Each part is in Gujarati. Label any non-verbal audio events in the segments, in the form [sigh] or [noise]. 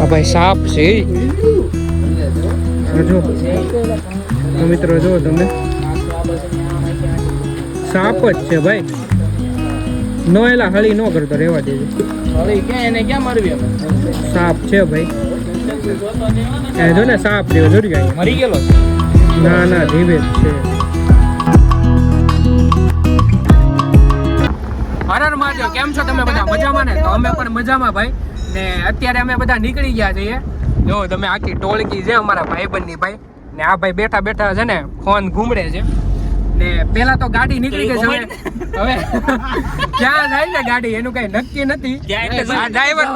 આ ભાઈ સાપ છે. જો. મિત્રો જો તમે. સાપ જ છે ભાઈ. નો એલા હળી નો કરતો રહેવા દેજો. સાપ છે ભાઈ. એ જો ને સાપ રહ્યો જોડી ગયો મરી ગયેલો ના ના ધીમે છે. હરર મહાદેવ કેમ છો તમે બધા? મજામાં ને? તો અમે પણ મજામાં ભાઈ. ને અત્યારે અમે બધા નીકળી ગયા છીએ. જો તમે આખી ટોળકી છે અમારા ભાઈબંધની ભાઈ. ને આ ભાઈ બેઠા બેઠા છે ને ફોન ઘૂમડે છે. ને પેલા તો ગાડી નીકળી ગઈ છે હવે હવે [laughs] ક્યાં જાય ને ગાડી? એનું કઈ નક્કી નથી. ક્યાં આ ડ્રાઈવર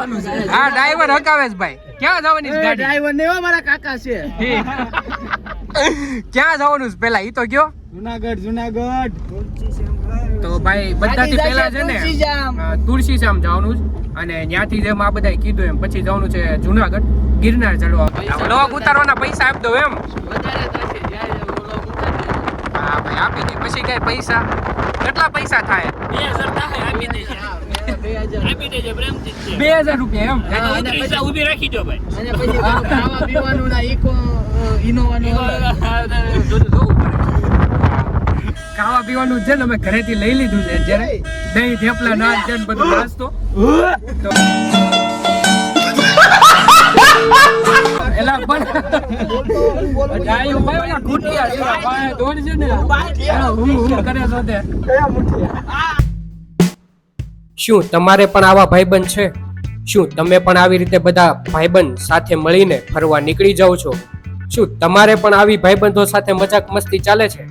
આ ડ્રાઈવર હકાવે છે ભાઈ. ક્યાં જવાની ગાડી? ડ્રાઈવર ને એવા મારા કાકા છે. ક્યાં જવાનું છે પેલા ઈ તો કયો જુનાગઢ જુનાગઢ. તો ભાઈ બધાથી પહેલા છે ને. અ, તુલસીશ્યામ જવાનું છે. અને ત્યાંથી જેમ આ બધાએ કીધું એમ. પછી જવાનું છે જુનાગઢ ગિરનાર ચડવા. વ્લોગ ઉતારવાના પૈસા આપી દો એમ. હા ભાઈ આપી દે. પછી કઈ પૈસા. કેટલા પૈસા થાય? બે હજાર રૂપિયા એમ? અને પૈસા ઊભી રાખી દો ભાઈ. અને પછી ખાવા પીવાનું ના ઈકો ઇનોવાનું ખાવા પીવાનું છે ને અમે ઘરેથી લઈ લીધું છે જ્યારે દહીં થેપલા ના છે ને બધું નાસ્તો. એલા પણ ડાયું ભાઈ ઓલા ઘૂંટિયા છે, ભાઈ દોડ છે ને? હું હું કરે છે તે. શું તમારે પણ આવા ભાઈબંધ છે? શું તમે પણ આવી રીતે બધા ભાઈબંધ સાથે મળીને ફરવા નીકળી જાઓ છો? શું તમારે પણ આવી ભાઈબંધો સાથે મજાક મસ્તી ચાલે છે?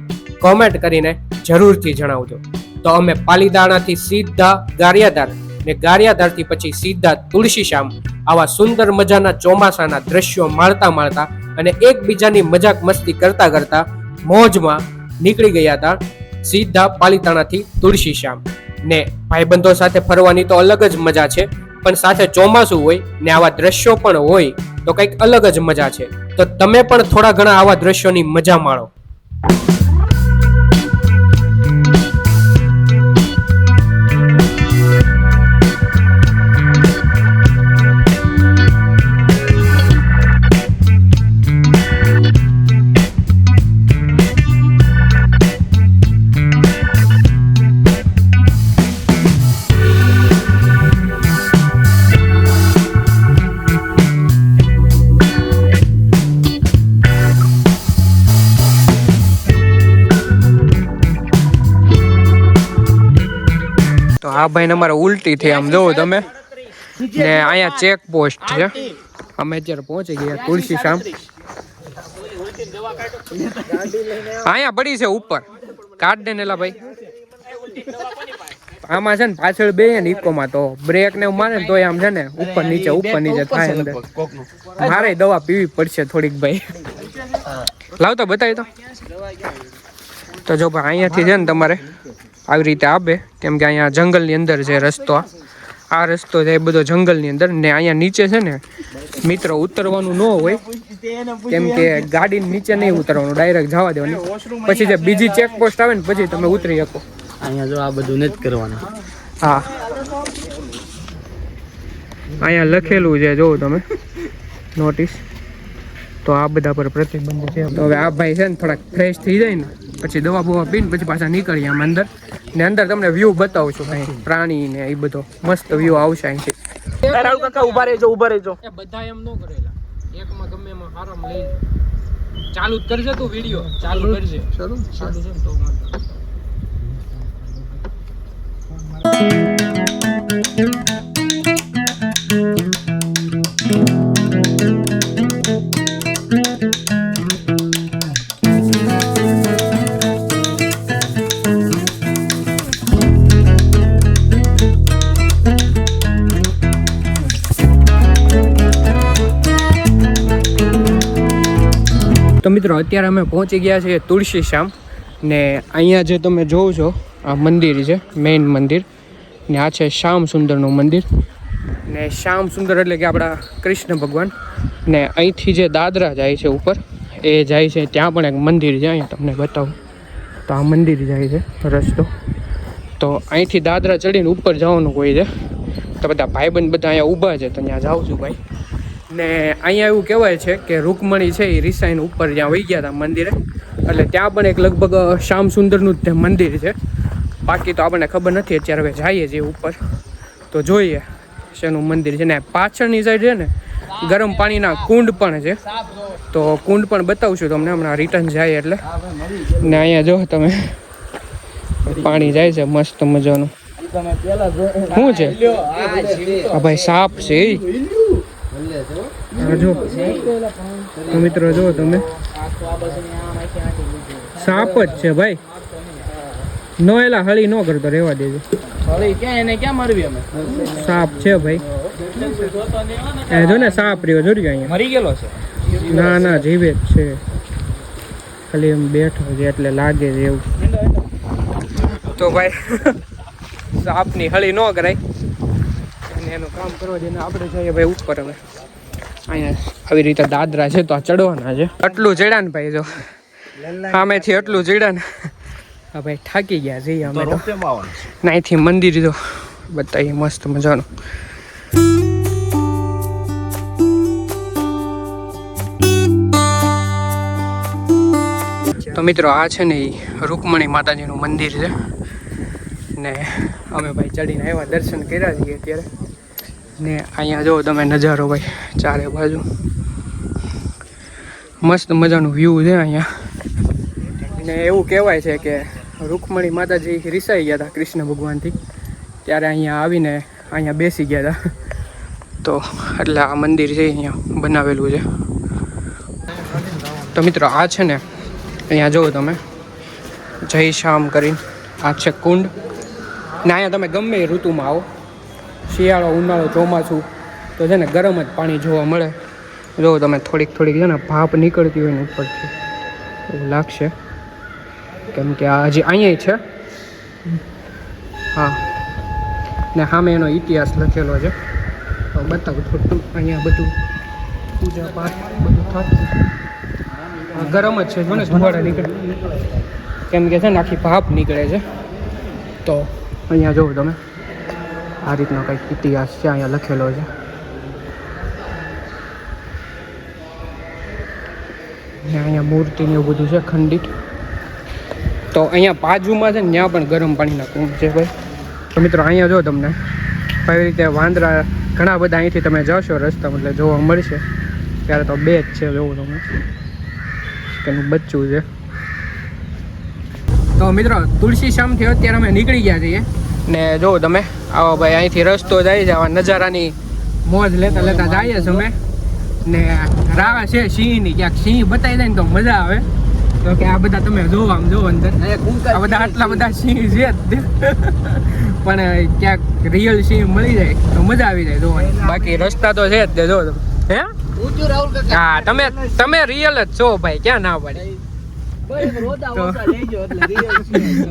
કોમેન્ટ કરીને જરૂરથી જણાવજો. તો અમે પાલીદાણાથી સીધા ગારિયાધાર ને ગારિયાધારથી પછી સીધા તુલસીશ્યામ આવા સુંદર મજાના ચોમાસાના દ્રશ્યો માણતા માણતા અને એકબીજાની મજાક મસ્તી કરતા કરતા મોજમાં નીકળી ગયા હતા સીધા પાલીતાણાથી તુલસીશ્યામ ને ભાઈબંધો સાથે ફરવાની તો અલગ જ મજા છે, પણ સાથે ચોમાસું હોય ને આવા દ્રશ્યો પણ હોય તો કંઈક અલગ જ મજા છે. તો તમે પણ થોડા ઘણા આવા દ્રશ્યોની મજા માણો. આ ભાઈને અમારે ઉલટી થઈ આમ જોવો તમે. ને અહીંયા ચેક પોસ્ટ છે. અમે અત્યારે પહોંચી ગયા તુલસી શામ. અહીંયા પડી છે ઉપર. કાઢ દે નેલા ભાઈ. આમાં છે ને પાછળ બે ને ઇકોમાં તો બ્રેક ને એવું મારે તોય આમ છે ને ઉપર નીચે ઉપર નીચે થાય અંદર મારે દવા પીવી પડશે થોડીક ભાઈ. લાવ તો બતાવી તો. તો જો ભાઈ અહીંયાથી છે ને તમારે આવી રીતે આપે કેમ કે અહીંયા જંગલની અંદર છે રસ્તો આ. રસ્તો છે એ બધો જંગલની અંદર ને અહીંયા નીચે છે ને મિત્રો ઉતરવાનું ન હોય કેમ કે ગાડી નીચે નહીં ઉતરવાનું ડાયરેક્ટ જવા દેવાની. પછી જે બીજી ચેક પોસ્ટ આવે ને પછી તમે ઉતરી શકો. અહીંયા જો આ બધું નથી કરવાનું. હા. અહીંયા લખેલું છે જોવો તમે નોટિસ તો આ બધા પર પ્રતિબંધ છે. તો હવે આ ભાઈ છે ને થોડાક ફ્રેશ થઈ જાય ને પછી દવા બવા પીને પછી પાછા નીકળીએ આમ અંદર. ને અંદર તમને વ્યૂ બતાવું છું ભાઈ પ્રાણી ને એ બધો. મસ્ત વ્યૂ આવશે અહીંથી. રાહુલ કાકા ઊભા રહેજો ઊભા રહેજો. એ બધા એમ ન કરેલા. એકમાં ગમે એમાં આરામ લઈ ચાલુ જ કરજે તું વીડિયો ચાલુ કરજે. ચાલુ ચાલુ છે તો નહીં. તો મિત્રો, અત્યારે અમે પહોંચી ગયા છીએ તુલસી શ્યામ ને અહીંયા જે તમે જોવો છો, આ મંદિર છે મેઇન મંદિર. ને આ છે શ્યામ સુંદરનું મંદિર. ને શ્યામ સુંદર એટલે કે આપણા કૃષ્ણ ભગવાન. ને અહીંથી જે દાદરા જાય છે ઉપર, એ જાય છે, ત્યાં પણ એક મંદિર છે, અહીંયા તમને બતાવું. તો આ મંદિર જાય છે, રસ્તો. તો અહીંથી દાદરા ચડીને ઉપર જવાનું કોઈ છે. તો બધા ભાઈબંધ બધા અહીંયા ઊભા છે, તો ત્યાં જાઉં છું ભાઈ. ને અહીંયા એવું કહેવાય છે કે રૂકમણી છે એ રિસાઈન ઉપર જ્યાં વહી ગયા હતા મંદિરે. એટલે ત્યાં પણ એક લગભગ શ્યામ સુંદરનું જ મંદિર છે. બાકી તો આપણને ખબર નથી અત્યારે હવે જઈએ છીએ ઉપર. તો જોઈએ શેનું મંદિર છે ને પાછળની સાઈડ છે ને ગરમ પાણીના કુંડ પણ છે. તો કુંડ પણ બતાવશું તમને હમણાં રિટર્ન જાય એટલે. ને અહીંયા જો તમે પાણી જાય છે મસ્ત મજાનું. શું છે? આ ભાઈ સાપ છે જો. તો મિત્રો જો તમે. સાપ જ છે ભાઈ. નો એલા હળી નો કરતો રહેવા દેજો. સાપ છે ભાઈ. એ જો ને સાપ રહ્યો જોજો અહીંયા. મરી ગયેલો છે? ના ના જીવે જ છે. ખાલી એમ બેઠો છે એટલે લાગે છે એવું. તો ભાઈ સાપની હળી ન કરાય. અને એનું કામ કરવા જઈને આપણે જઈએ ભાઈ ઉપર હવે. અહીંયા આવી રીતે દાદરા છે તો આ ચડવાના છે. આટલું ચડ્યા ને ભાઈ જો. સામેથી આટલું ચડ્યા ને. હા ભાઈ થાકી ગયા જઈએ અમે તો. ના અહીંથી મંદિર જો. બતાવીએ મસ્ત મજાનું. તો મિત્રો આ છે ને એ રૂકમણી માતાજીનું મંદિર છે. ને અમે ભાઈ ચડીને આવ્યા, દર્શન કર્યા છીએ અત્યારે. ને અહીંયા જો તમે નજારો ભાઈ, ચારે બાજુ. મસ્ત મજાનું વ્યૂ છે અહીંયા. ને એવું કહેવાય છે કે રૂકમણી માતાજી રિસાઈ ગયા હતા કૃષ્ણ ભગવાનથી. ત્યારે અહીંયા આવીને અહીંયા બેસી ગયા હતા. તો એટલે આ મંદિર છે અહીંયા બનાવેલું છે. તો મિત્રો આ છે ને, અહીંયા જુઓ તમે. જય શ્યામ કરીને. આ છે કુંડ. ને અહીંયા તમે ગમે એ ઋતુમાં આવો. શિયાળો, ઉનાળો ચોમાસું, તો છે ને ગરમ જ પાણી જોવા મળે. જો તમે થોડીક થોડીક છે ને ભાપ નીકળતી હોય ને ઉપરથી, એવું લાગશે. કેમ કે આ હજી અહીંયા છે. હા. ને સામે એનો ઇતિહાસ લખેલો છે. તો બતાવું થોડું અહીંયા બધું પૂજા પાઠ બધું થતું. ગરમ જ છે, જો ને ધુવાડા નીકળે. કેમ કે છે ને આખી ભાપ નીકળે છે. તો અહીંયા જોવો તમે. આ રીતનો કંઈક ઇતિહાસ છે, અહીંયા લખેલો છે. અહીંયા મૂર્તિ ને એવું બધું છે, ખંડિત. તો અહીંયા બાજુમાં છે ને, ત્યાં પણ ગરમ પાણીના કુંડ છે ભાઈ. તો મિત્રો, અહીંયા જો તમને આવી રીતે વાંદરા ઘણા બધા અહીંથી તમે જશો રસ્તા એટલે જોવા મળશે. ત્યારે તો બે જ છે, જોવું તમે. તેનું બચ્ચું છે. તો મિત્રો, તુલસી શામથી અત્યારે અમે નીકળી ગયા છીએ. ને જો તમે આવો ભાઈ અહીંથી રસ્તો જાય છે આવા નજારાની મોજ લેતા લેતા જઈએ છે અમે. ને રાવા છે સિંહની ક્યાંક સિંહ બતાવી દે ને તો મજા આવે. તો કે આ બધા તમે જોવો આમ જોવો અંદર. આ બધા આટલા બધા સિંહ છે પણ ક્યાંક રિયલ સિંહ મળી જાય તો મજા આવી જાય જોવાની. બાકી રસ્તા તો છે જ જો હે? હા તમે તમે રિયલ જ છો ભાઈ ક્યાં ના પડે.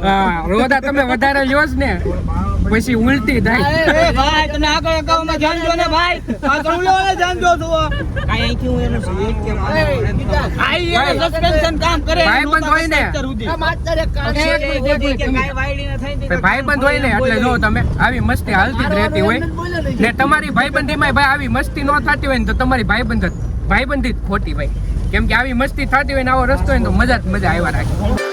હા રોદા તમે વધારે લ્યો જ ને. પછી ઉલટી થાય. ભાઈ તમે આગળ અગાઉમાં જાણજો ને ભાઈ. આગળ ઉલેવાને જાણજો છો કાઈ અહીંથી હું એનું આઈ એને સસ્પેન્શન કામ કરે ભાઈબંધ હોય ને. આ માત્ર એક કામ છે કે કોઈ કે કાઈ વાયડી ન થાય ને ભાઈ બંધ હોય ને એટલે જો તમે આવી મસ્તી હાલતી જ રહેતી હોય. ને તમારી ભાઈબંધીમાં ભાઈ આવી મસ્તી ન થતી હોય ને તો તમારી ભાઈબંધ ભાઈબંધી જ ખોટી ભાઈ કેમ કે આવી મસ્તી થતી હોય ને આવો રસ્તો હોય તો મજા જ મજા આવ્યા રાખે.